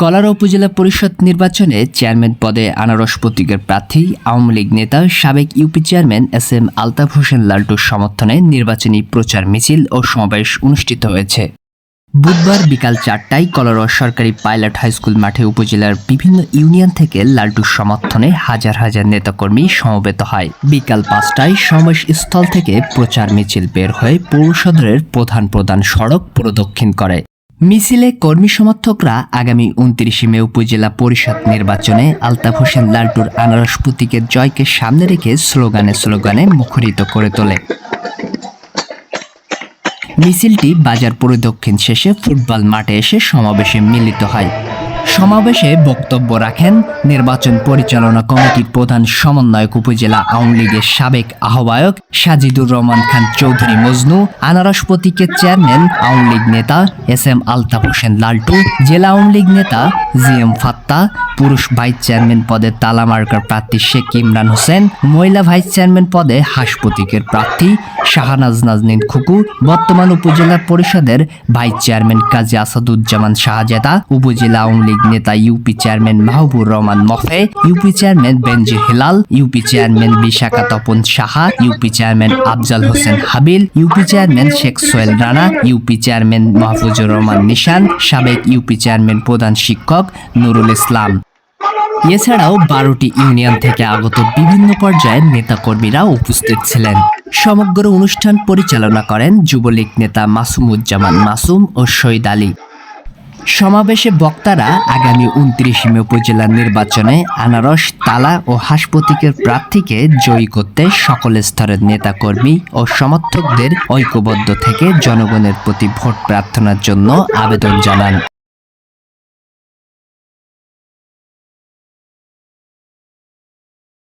কলারা উপজেলা পরিষদ নির্বাচনে চেয়ারম্যান পদে আনারস প্রতীকের প্রার্থী আওয়ামী লীগ নেতা সাবেক UP chairman S M Altaf Hossain লাল্টুর সমর্থনে নির্বাচনী প্রচার মিছিল ও সমাবেশ অনুষ্ঠিত হয়েছে। বুধবার বিকাল চারটায় কলারোয়া সরকারি পাইলট হাইস্কুল মাঠে উপজেলার বিভিন্ন ইউনিয়ন থেকে লাল্টুর সমর্থনে হাজার হাজার নেতাকর্মী সমবেত হয়। বিকাল পাঁচটায় সমাবেশ স্থল থেকে প্রচার মিছিল বের হয়ে পৌর সদরের প্রধান প্রধান সড়ক প্রদক্ষিণ করে। মিছিলে কর্মী সমর্থকরা আগামী উনত্রিশে মে উপজেলা পরিষদ নির্বাচনে আলতাফ হোসেন লাল্টুর আনারস প্রতীকের জয়কে সামনে রেখে স্লোগানে স্লোগানে মুখরিত করে তোলে। মিছিলটি বাজার পরিদক্ষিণ শেষে ফুটবল মাঠে এসে সমাবেশে মিলিত হয়। সমাবেশে বক্তব্য রাখেন নির্বাচন পরিচালনা কমিটির প্রধান সমন্বয়ক উপজেলা আওয়ামী লীগের সাবেক আহ্বায়ক সাজিদুর রহমান খান চৌধুরী মজনু, আনারস প্রতীকের চেয়ারম্যান আওয়ামী লীগ নেতা এস এম আলতাফ হোসেন লাল্টু, জেলা আওয়ামী লীগ নেতা জি এম ফাত্তা, পুরুষ ভাইস চেয়ারম্যান পদে তালা মার্কার প্রার্থী শেখ ইমরান হোসেন, মহিলা ভাইস চেয়ারম্যান পদে হাঁস প্রতীকের প্রার্থী শাহানাজ নাজনীন খুকু, বর্তমান উপজেলা পরিষদের ভাইস চেয়ারম্যান কাজী আসাদুজ্জামান শাহজাদা, উপজেলা আওয়ামী লীগ নেতা UP chairman Mahbur Rahman Mofe UP chairman Benazir Hilal UP chairman Bishakha Tapan Saha UP chairman Afzal Hossain Habil UP chairman Sheikh Sohel Rana UP chairman Mahfuzur Rahman Nishan, সাবেক UP chairman প্রধান শিক্ষক নুরুল ইসলাম। এছাড়াও বারোটি union থেকে আগত বিভিন্ন পর্যায়ের নেতাকর্মীরা উপস্থিত ছিলেন। সমগ্র অনুষ্ঠান পরিচালনা করেন যুবলীগ নেতা মাসুমুজ্জামান মাসুম ও শহীদ আলী। সমাবেশে বক্তারা আগামী উনত্রিশ মে উপজেলা নির্বাচনে আনারস, তালা ও হাসপতিকের প্রার্থীকে জয়ী করতে সকল স্তরের নেতাকর্মী ও সমর্থকদের ঐক্যবদ্ধ থেকে জনগণের প্রতি ভোট প্রার্থনার জন্য আবেদন জানান।